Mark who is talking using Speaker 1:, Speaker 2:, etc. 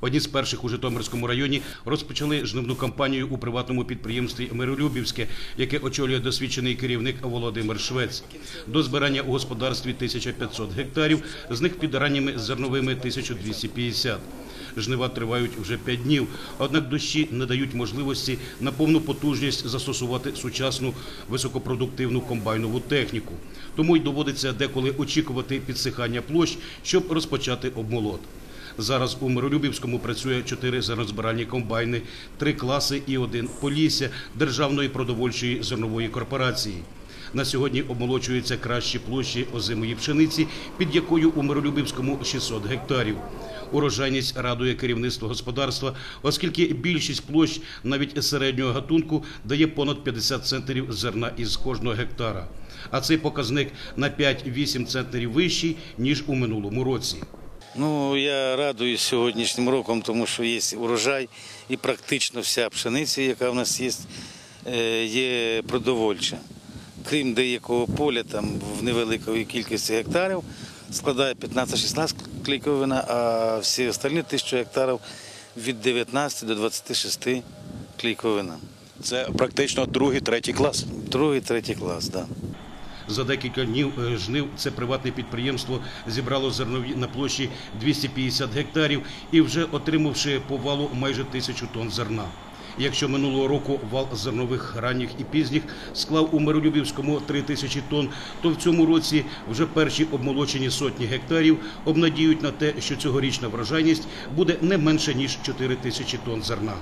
Speaker 1: Одні з перших у Житомирському районі розпочали жнивну кампанію у приватному підприємстві Миролюбівське, яке очолює досвідчений керівник Володимир Швець. До збирання у господарстві 1500 гектарів, з них під ранніми зерновими 1250. Жнива тривають вже 5 днів, однак дощі не дають можливості на повну потужність застосувати сучасну високопродуктивну комбайнову техніку. Тому й доводиться деколи очікувати підсихання площ, щоб розпочати обмолот. Зараз у Миролюбівському працює чотири зернозбиральні комбайни, три класи і один полісся Державної продовольчої зернової корпорації. На сьогодні обмолочуються кращі площі озимої пшениці, під якою у Миролюбівському 600 гектарів. Урожайність радує керівництво господарства, оскільки більшість площ навіть середнього гатунку дає понад 50 центнерів зерна із кожного гектара. А цей показник на 5-8 центнерів вищий, ніж у минулому році.
Speaker 2: Ну, я радуюсь сьогоднішнім роком, тому що є урожай і практично вся пшениця, яка в нас є, е, є продовольча. Крім деякого поля, там в невеликої кількості гектарів складає 15-16 клейковина, а всі остальні тисячу гектарів від 19 до 26 клейковина.
Speaker 3: Це практично другий, третій клас.
Speaker 2: Другий, третій клас, так. Да.
Speaker 1: За декілька днів е, жнив це приватне підприємство зібрало зернові на площі 250 гектарів і вже отримавши по валу майже тисячу тонн зерна. Якщо минулого року вал зернових ранніх і пізніх склав у Миролюбівському 3 тисячі тонн, то в цьому році вже перші обмолочені сотні гектарів обнадіють на те, що цьогорічна врожайність буде не менше ніж 4 тисячі тонн зерна.